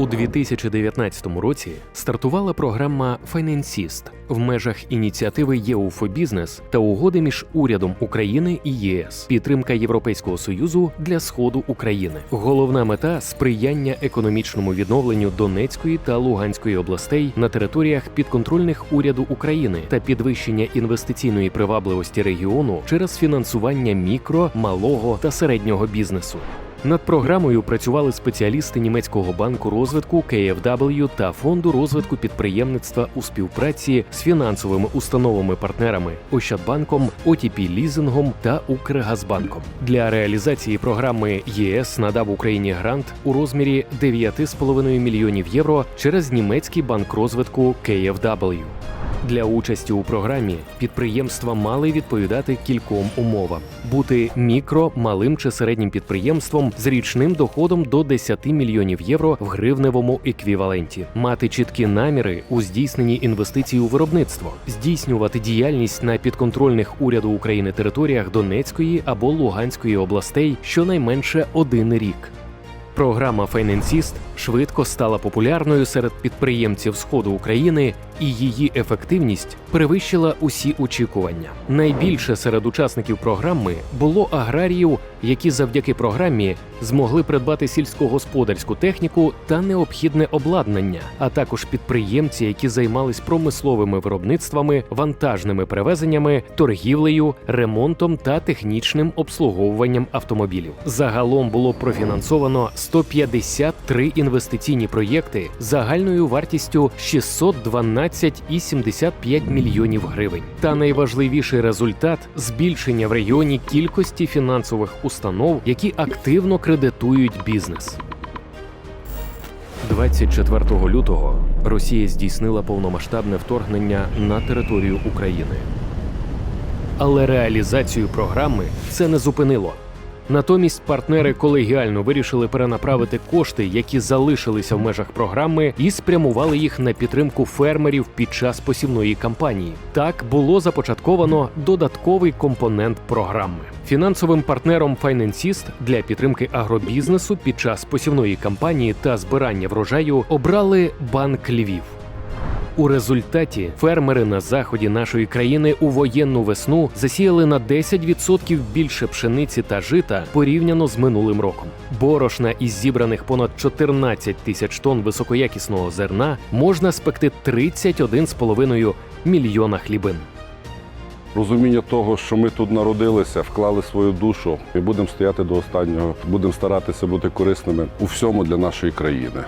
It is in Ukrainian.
У 2019 році стартувала програма Файнансіст в межах ініціативи ЄУФО Бізнес та угоди між урядом України і ЄС, підтримка Європейського союзу для сходу України. Головна мета сприяння економічному відновленню Донецької та Луганської областей на територіях підконтрольних уряду України та підвищення інвестиційної привабливості регіону через фінансування мікро, малого та середнього бізнесу. Над програмою працювали спеціалісти німецького банку розвитку KfW та фонду розвитку підприємництва у співпраці з фінансовими установами-партнерами Ощадбанком, ОТП Лізингом та Укргазбанком. Для реалізації програми ЄС надав Україні грант у розмірі 9,5 мільйонів євро через німецький банк розвитку KfW. Для участі у програмі підприємства мали відповідати кільком умовам: бути мікро, малим чи середнім підприємством з річним доходом до 10 мільйонів євро в гривневому еквіваленті, мати чіткі наміри у здійсненні інвестицій у виробництво, здійснювати діяльність на підконтрольних уряду України територіях Донецької або Луганської областей щонайменше один рік. Програма Файнансіст швидко стала популярною серед підприємців сходу України, і її ефективність перевищила усі очікування. Найбільше серед учасників програми було аграріїв, які завдяки програмі змогли придбати сільськогосподарську техніку та необхідне обладнання, а також підприємці, які займались промисловими виробництвами, вантажними перевезеннями, торгівлею, ремонтом та технічним обслуговуванням автомобілів. Загалом було профінансовано 153 інвестиційні проєкти загальною вартістю 612,75 мільйонів гривень. Та найважливіший результат збільшення в регіоні кількості фінансових установ, які активно кредитують бізнес. 24 лютого Росія здійснила повномасштабне вторгнення на територію України. Але реалізацію програми це не зупинило. Натомість партнери колегіально вирішили перенаправити кошти, які залишилися в межах програми, і спрямували їх на підтримку фермерів під час посівної кампанії. Так було започатковано додатковий компонент програми. Фінансовим партнером Файнансіст для підтримки агробізнесу під час посівної кампанії та збирання врожаю обрали Банк Львів. У результаті фермери на заході нашої країни у воєнну весну засіяли на 10% більше пшениці та жита порівняно з минулим роком. Борошна із зібраних понад 14 тисяч тонн високоякісного зерна можна спекти 31,5 мільйона хлібин. Розуміння того, що ми тут народилися, вклали свою душу і будемо стояти до останнього, будемо старатися бути корисними у всьому для нашої країни.